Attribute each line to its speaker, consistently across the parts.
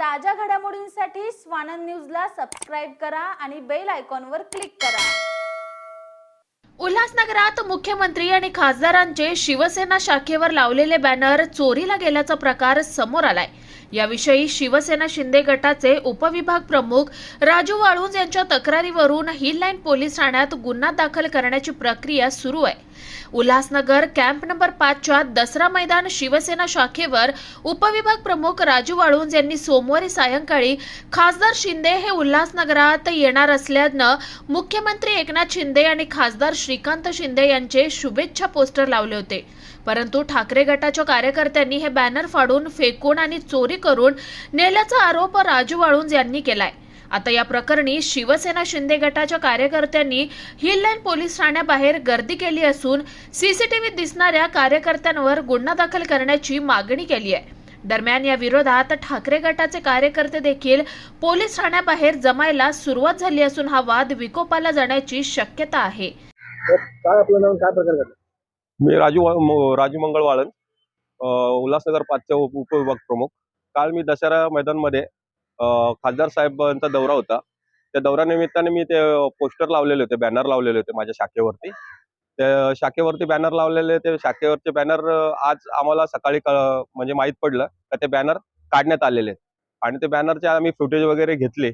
Speaker 1: ताज्या घडामोडींसाठी स्वानंद न्यूजला सबस्क्राईब करा आणि बेल आयकॉनवर क्लिक करा.
Speaker 2: उल्हासनगरात मुख्यमंत्री आणि खासदारांचे शिवसेना शाखेवर लावलेले बॅनर चोरीला गेल्याचा प्रकार समोर आलाय. याविषयी शिवसेना शिंदे गटाचे उपविभाग प्रमुख राजू वाळुंज यांच्या तक्रारीवरून हिल लाईन पोलीस ठाण्यात गुन्हा दाखल करण्याची प्रक्रिया सुरू आहे. उल्हासनगर कॅम्प नंबर पाचच्या दसरा मैदान शिवसेना शाखेवर उपविभाग प्रमुख राजू वाळुंज यांनी सोमवारी सायंकाळी खासदार शिंदे हे उल्हासनगरात येणार असल्यानं मुख्यमंत्री एकनाथ शिंदे आणि खासदार श्रीकांत शिंदे यांचे शुभेच्छा पोस्टर लावले होते. परंतु ठाकरे गटाच्या कार्यकर्त्यांनी हे बॅनर फाडून फेकून आणि चोरी करून नेल्याचा आरोप राजू वाळुंज यांनी केलाय. आता या प्रकरणी शिवसेना शिंदे गटाच्या कार्यकर्त्यांनी हिल लाईन पोलीस ठाण्याबाहेर गर्दी केली असून सीसीटीव्हीत दिसणाऱ्या कार्यकर्त्यांवर गुन्हा दाखल करण्याची मागणी केली आहे. दरम्यान या विरोधात ठाकरे गटाचे कार्यकर्ते देखील पोलीस ठाण्याबाहेर जमायला सुरुवात झाली असून हा वाद विकोपाला जाण्याची शक्यता आहे.
Speaker 3: तर काय आपलं नाव काय प्रकार घडला?
Speaker 4: मी राजू राजू मंगळ वाळन उल्हासनगर पाचचे उप उपविभाग प्रमुख. काल मी दसरा मैदानमध्ये खासदार साहेबांचा दौरा होता. त्या दौऱ्यानिमित्ताने मी ते पोस्टर लावलेले होते बॅनर लावलेले होते माझ्या शाखेवरती. त्या शाखेवरती बॅनर लावलेले ते शाखेवरचे बॅनर आज आम्हाला सकाळी म्हणजे माहीत पडलं का ते बॅनर काढण्यात आलेले आणि ते बॅनरचे आम्ही फुटेज वगैरे घेतले.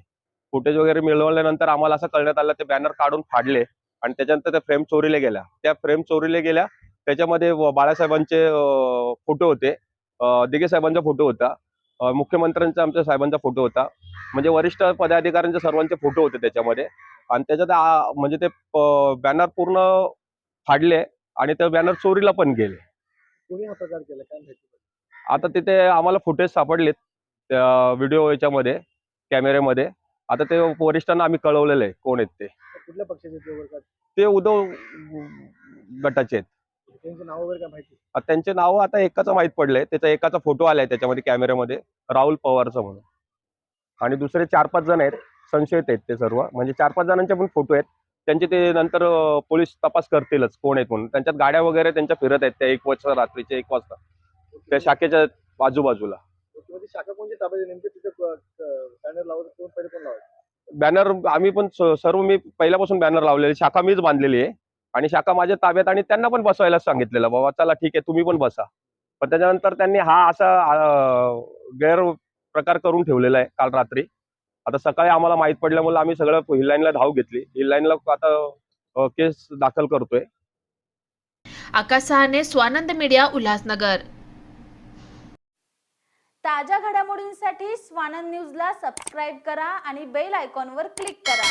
Speaker 4: फुटेज वगैरे मिळवल्यानंतर आम्हाला असं कळण्यात आलं ते बॅनर काढून फाडले. आणि त्याच्यानंतर त्या फ्रेम चोरीला गेल्या. त्या फ्रेम चोरीला गेल्या. त्याच्यामध्ये बाळासाहेबांचे फोटो होते. दिगे दिघे साहेबांचा फोटो होता. मुख्यमंत्र्यांचा आमच्या साहेबांचा फोटो होता. म्हणजे वरिष्ठ पदाधिकाऱ्यांचे सर्वांचे फोटो होते त्याच्यामध्ये. आणि त्याच्यात म्हणजे ते बॅनर पूर्ण फाडले आणि ते बॅनर चोरीला पण गेले.
Speaker 3: कोणी हा प्रकार केला? काय माहिती?
Speaker 4: आता तिथे आम्हाला फुटेज सापडलेत त्या व्हिडिओ याच्यामध्ये कॅमेऱ्यामध्ये. आता ते वरिष्ठांना आम्ही कळवलेलं आहे कोण आहेत ते.
Speaker 3: कुठल्या पक्षाचे ते
Speaker 4: उद्धव गटाचे आहेत.
Speaker 3: त्यांचे नाव वगैरे काय माहिती
Speaker 4: आता त्यांचे नाव आता एकाचं माहीत पडलंय. त्याचा एकाचा फोटो आलाय त्याच्यामध्ये कॅमेऱ्यामध्ये. राहुल पवारचं म्हणून. आणि दुसरे चार पाच जण आहेत. संशयित आहेत ते सर्व. म्हणजे चार पाच जणांचे पण फोटो आहेत. त्यांचे ते नंतर पोलीस तपास करतीलच. कोण आहेत म्हणून. त्यांच्यात गाड्या वगैरे त्यांच्या फिरत आहेत. त्या एक वाजता रात्रीचे एक वाजता. त्या शाखेच्या आजूबाजूला.
Speaker 3: ती शाखा कोणती ताब्यात नेमके तिथे बॅनर लावत कोण पहिले कोण लावायचं?
Speaker 4: बॅनर आम्ही पण सर्व मी पहिल्यापासून बॅनर लावलेले. शाखा मीच बांधलेली आहे. आणि शाखा माझ्या ताब्यात आणि त्यांना पण बसवायला सांगितलेलं बाबा चला ठीक आहे तुम्ही पण बसा. पण त्याच्यानंतर त्यांनी हा असा गैर प्रकार करून ठेवलेला आहे काल रात्री. आता सकाळी आम्हाला माहीत पडल्यामुळे आम्ही सगळं हिल लाईनला धाव घेतली. हिल लाईनला आता केस दाखल करतोय.
Speaker 2: आकाश सहाने स्वानंद मीडिया उल्हासनगर.
Speaker 1: ताज्या घडामोडींसाठी स्वानंद न्यूजला सबस्क्राईब करा आणि बेल आयकॉनवर क्लिक करा.